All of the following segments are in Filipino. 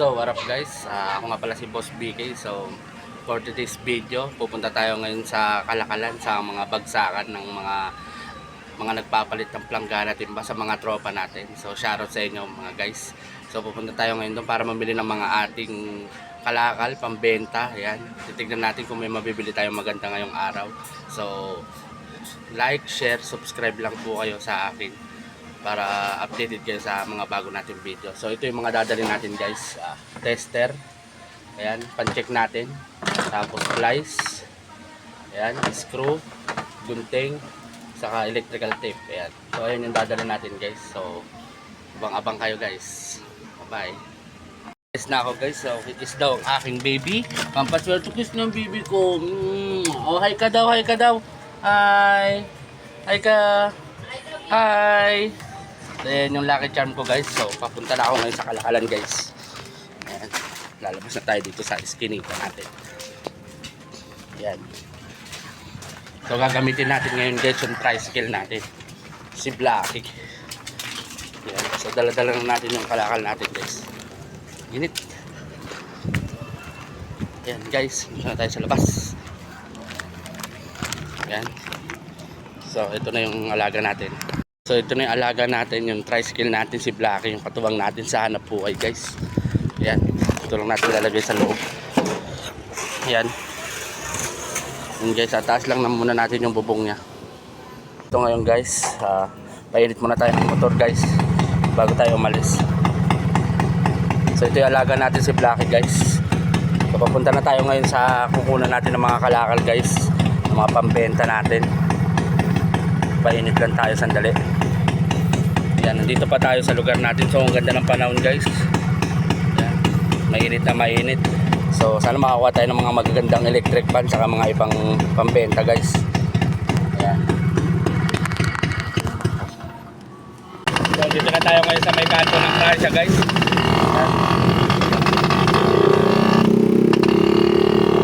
So, what up guys? Ah, ako nga pala si Boss BK. So, for today's video, pupunta tayo ngayon sa Kalakalan sa mga bagsakan ng mga mga nagpapalit ng planggana timba sa mga tropa natin. So, shoutout sa inyo mga guys. So, pupunta tayo ngayon doon para mamili ng mga ating kalakal, pambenta. Ayan. Titignan natin kung may mabibili tayong maganda ngayong araw. So, like, share, subscribe lang po kayo sa akin para updated kayo sa mga bago natin video. So ito yung mga dadalhin natin guys. Ah, tester. Ayan, pan-check natin. Tapos plies. Ayan, screw, gunting, saka electrical tape. Ayan. So ayun yung dadalhin natin guys. So abang-abang kayo guys. Bye-bye. Kiss na ako guys. So kiss daw ang aking baby. Pampaswerte kiss ng baby ko. Mm. Oh, hi ka daw, hi ka daw. Hi. Hi ka. Hi! Then yung lucky charm ko guys. So papunta na ako ngayon sa Kalakalan guys. Ayan. Lalabas na tayo dito sa iskinita natin. Ayan. So gagamitin natin ngayon guys yung tricycle natin. Si Blacky. Ayan. So dala-dala na natin yung kalakal natin guys. Init. Ayan guys. Punta na tayo sa labas. Ayan. So ito na yung alaga natin. So ito na yung alaga natin, yung tricycle natin, si Blacky, yung katuwang natin sa hanap buhay guys. Ayan, ito lang natin lalagay sa loob. Ayan. Ayan guys, at taas lang na muna natin yung bubong niya. Ito ngayon guys, uh, painit muna tayo ng motor guys, bago tayo umalis. So ito yung alaga natin si Blacky guys. So papunta na tayo ngayon sa kukunan natin ng mga kalakal guys, ng mga pambenta natin painit lang tayo sandali yan nandito pa tayo sa lugar natin. So ang ganda ng panahon guys. Yan mainit na mainit. So sana makakuha tayo ng mga magagandang electric fan saka mga ibang pambenta guys. Yan so dito na tayo ngayon sa may kanto ng Francia guys. Yan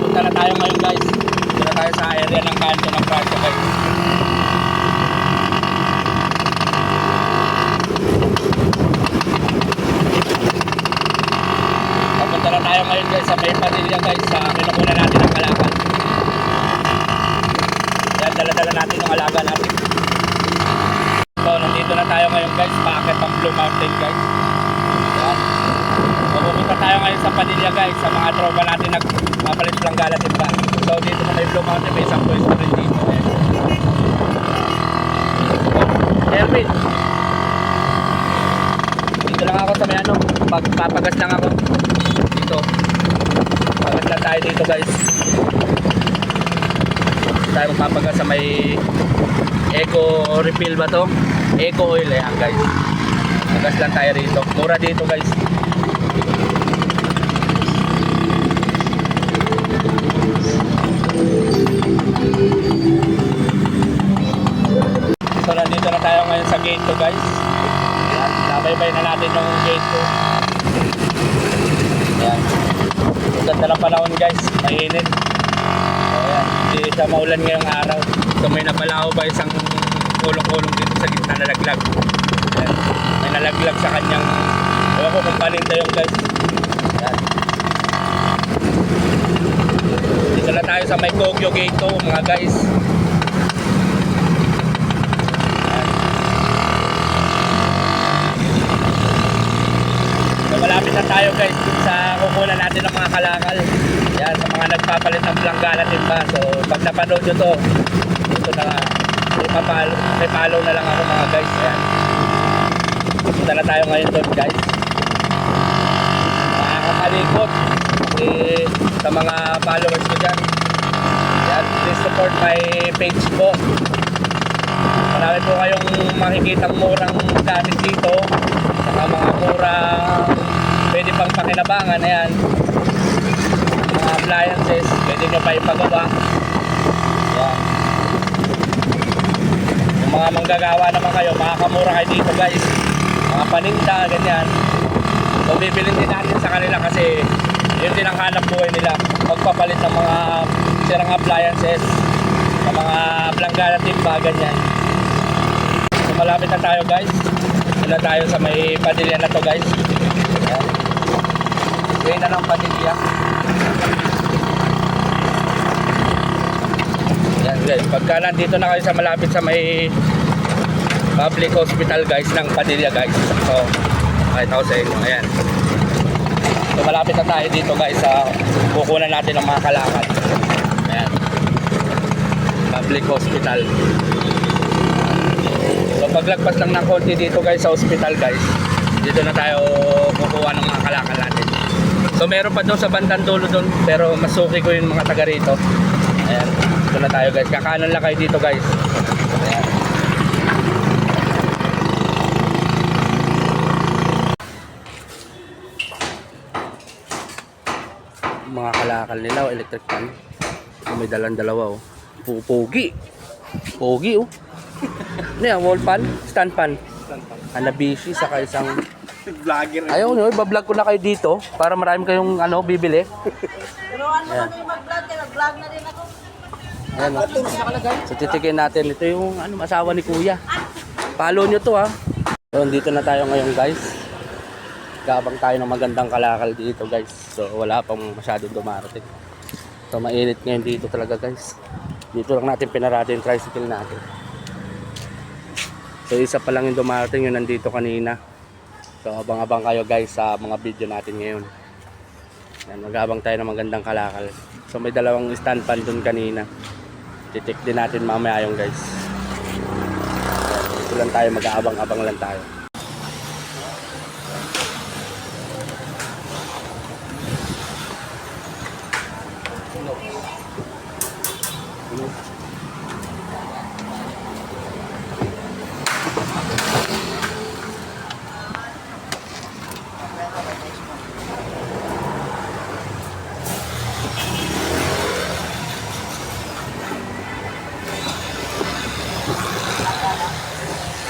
punta na tayo ngayon guys. Dito na tayo sa area ng kanto ng Francia guys Papunta na tayo ngayon guys sa may Padilla guys sa kinukunan natin ang kalakal. Yan, dala-dala natin yung alaga natin. So, nandito na tayo ngayon guys, paakit ang Blue Mountain guys. Yan. Pupunta tayo ngayon sa Padilla guys, sa mga tropa natin nagpapalit planggala timba. So, dito na may Blue Mountain, may isang pwesto rin dito. Ayan. Erwin, dito lang ako sa may ano, pagpapagas lang ako dito. Tayo dito guys. Tayo magpapagas sa may Eco refill ba to? Eco oil eh, guys. Pagas lang tayo dito. Mura dito guys. So nandito na tayo ngayon sa gate 2 guys. Nabaybay na natin yung gate 2. Yan. Ganda ng panahon guys, mainit. So yan, hindi siya maulan ngayong araw. So may napalao ba isang kulong-kulong dito sa gitna na laglag. Yan. May nalaglag sa kanyang, ewan ko kung paninda yung guys. Yan. Dito na tayo sa may Kogyo Gate 2 mga guys. Malapit na tayo guys sa kukunan natin ng mga kalakal. Yan, sa mga nagpapalit ng planggana timba. So, pag napanood nyo to, ito na nga. May, papalo, may follow na lang ako mga guys. Yan. Punta na tayo ngayon doon guys. Makakalikot eh, sa mga followers ko dyan. Yan, please support my page po. Marami po kayong makikitang murang gamit dito. Saka mga murang pwede pang pakinabangan. Ayan. Appliances, pwede nyo pa ipagawa. Ayan. Yung mga manggagawa naman kayo, makakamura kayo dito guys. Mga paninda, ganyan. So bibilin din natin sa kanila kasi yun din ang hanap buhay nila. Magpapalit ng mga sirang appliances, ng mga planggana timba, ganyan. So malapit na tayo guys. Na tayo sa may padilya na to guys. Ayan. Lagay na ng vanilya. Yan guys, pagka nandito na kayo sa malapit sa may public hospital guys ng Padilla guys. So, kahit ako sa inyo. Ayan. So, malapit na tayo dito guys sa kukunan natin ng mga kalakal. Ayan. Public hospital. So, paglagpas lang ng konti dito guys sa hospital guys, dito na tayo kukuha ng mga kalakal natin. So, meron pa doon sa bandang dulo doon, pero masuki ko yung mga taga rito. Ayan. Dito na tayo guys. Kakanan lang kayo dito guys. Ayan. mga kalakal nila o electric fan may dalang dalawa oh Pu- pogi pogi oh ano yan wall fan stand fan Hanabishi saka isang Vlogger. ayaw nyo ibablog ko na kayo dito para marami kayong ano bibili. Turuan mo kami mag-vlog, kaya mag-vlog na rin ako. ayan oh. So titikin natin. Ito yung ano asawa ni kuya. Follow nyo to ha. So dito na tayo ngayon guys. Gabang tayo ng magandang kalakal dito guys. So wala pang masyadong dumarating. So mainit ngayon dito talaga guys. Dito lang natin pinarada yung tricycle natin. So isa pa lang yung dumarating yun nandito kanina so abang-abang kayo guys sa mga video natin ngayon. Yan, magabang tayo ng magandang kalakal. So may dalawang stand pan dun kanina. Titik din natin mamaya yung guys. Dito lang tayo mag-aabang-abang lang tayo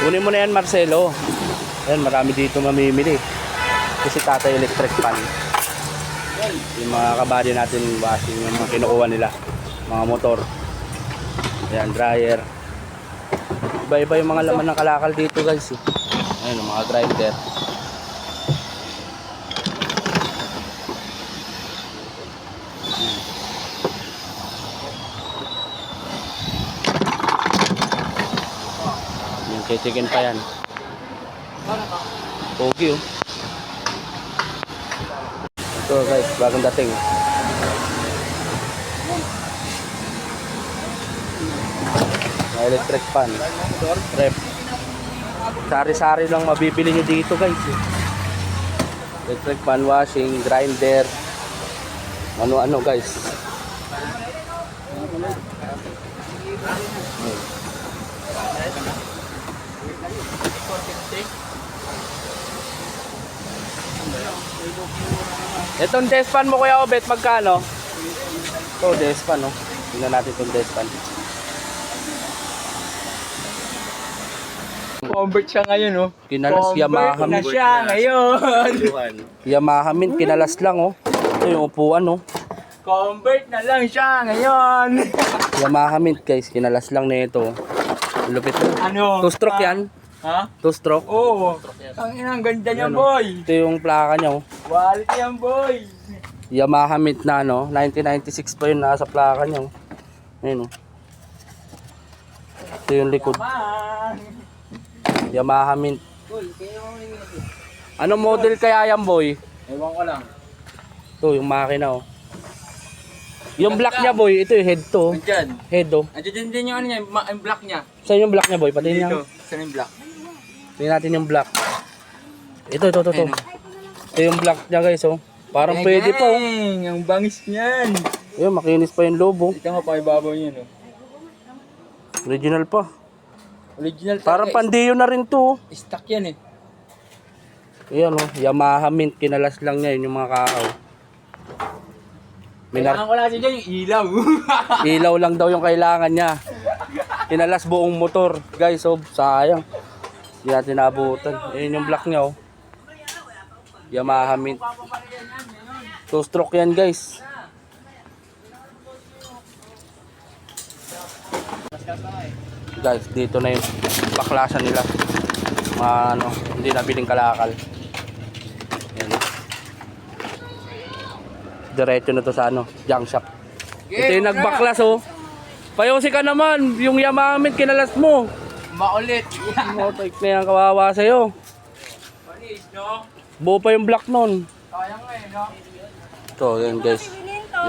Kunin mo na yan Marcelo. Ayan, marami dito mamimili. Kasi tatay electric fan. Yung mga kabady natin washing, yung mga kinukuha nila. Mga motor. Ayan, dryer. Iba-iba yung mga laman ng kalakal dito guys. Eh. Ayan, yung mga grinder. Titikin pa yan. Pogi oh. Ito guys, bagong dating. May electric fan. Rep. Sari-sari lang mabibili nyo dito guys. eh. Electric fan washing, grinder. Ano-ano guys. Itong despan mo kuya Obet, magkano? Ito, despan no. Tingnan natin itong despan. Convert siya ngayon, oh. Kinalas Yamaha na siya ngayon. Yamaha Mint, kinalas lang oh. Ito yung upuan oh. Convert na lang siya ngayon. Yamaha Mint guys, kinalas lang na ito. Lupit ano? Two stroke yan. Ha? Two stroke. Oo. Ang inang ganda niya, Yan, oh. boy. Ito yung plaka niya oh. Quality yan, boy. Yamaha Mint na no. 1996 pa yun nasa plaka niya oh. Ayun oh. Ito yung likod. Man. Yamaha Mint. Anong model kaya yan boy? Ewan ko lang. Ito yung makina oh. Yung black niya boy, ito yung head to. oh. Andyan. Head oh. Andyan din yung ano niya, ma- yung black niya. Saan yung black niya boy? Pati niya. Dito. Saan yung black? Tingnan natin yung black. Ito, ito, ito, ito. Ayun, Ito yung black niya guys, oh. Parang pwede pa, oh. Ang ang bangis niyan. Ayun, makinis pa yung lobo. Ito nga pa ibabaw niya, no. Original pa. Original Parang talaga. pandiyo na rin to, oh. Stock yan, eh. Ayan, oh. Yamaha Mint. Kinalas lang niya yun yung mga kakao. Minar Kailangan ko lang dyan yung ilaw. ilaw lang daw yung kailangan niya. Kinalas buong motor. Guys, oh, sayang. Hindi natin naabutan. Ayun yung black niya, oh. Yamaha Mint. Two stroke yan, guys. Guys, dito na yung baklasan nila. Mga ano, hindi nabiling kalakal. Yan. Diretso na to sa ano, junk shop. Ito yung nagbaklas oh. Payosi ka naman, yung Yamaha kinalas mo. Maulit. Motoik na yan, kawawa sa'yo. Panis, no? Buo pa yung block nun. Sayang nga eh, no? Ito, yun guys.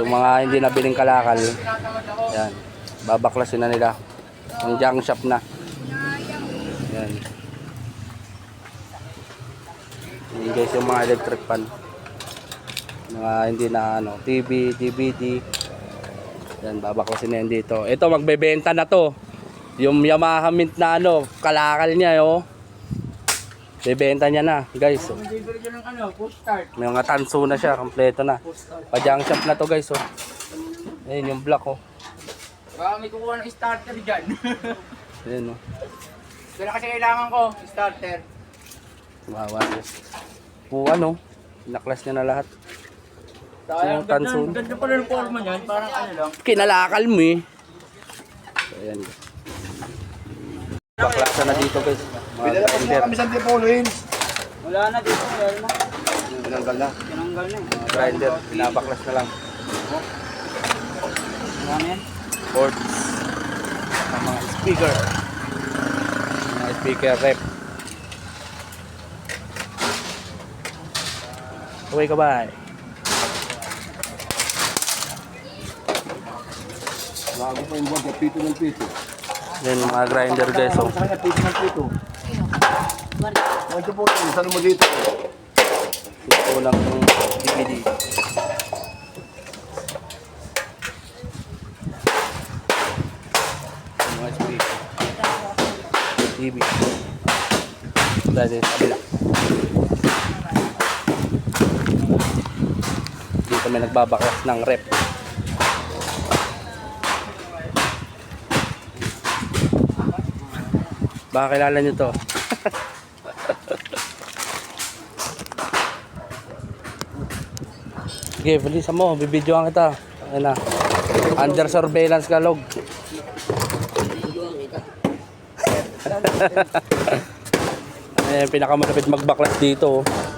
Yung mga hindi nabiling kalakal. Yan. Babaklasin na nila. Ang junk shop na. Yan. Yan guys, yung mga electric pan. Mga hindi na ano, TV, DVD. Yan, babaklasin na yan dito. Ito, magbebenta na to. Yung Yamaha Mint na ano, kalakal niya, oh. Bebenta niya na, guys. Oh. May mga tanso na siya, kompleto na. Pa-junk shop na to guys, oh. Ayun yung block, oh. Baka may kukuha ng starter dyan. Ayun, oh. Kaya kasi kailangan ko, starter. Wawa guys. Po, ano, naklas niya na lahat. Yung tanso. ganda, pala ng forma niyan. Parang ano lang. Kinalakal mo, eh. So, ayan, guys. Baklasa na dito, guys. Mga grinder. kami sa Antipolo, Hins. Wala na dito. Wala na. Tinanggal na. Tinanggal na. Mga grinder, pinabaklas na lang. Wala na yan. Ng mga speaker. Mga speaker rep. Uwi ka ba? Bago pa yung buwan, pito ng pito. Yan mga grinder guys. Oh. Sa kanya, pito ng pito. Ito po, saan mo dito? Ito lang yung DVD. Mga speaker. TV. Dahil sa kabila. Dito may nagbabaklas ng rep. Baka kilala nyo to. Sige, bilisan mo. Bibidyoan kita. Ayun na. Under surveillance ka, log. Ayan, pinakamalapit magbaklas dito. oh.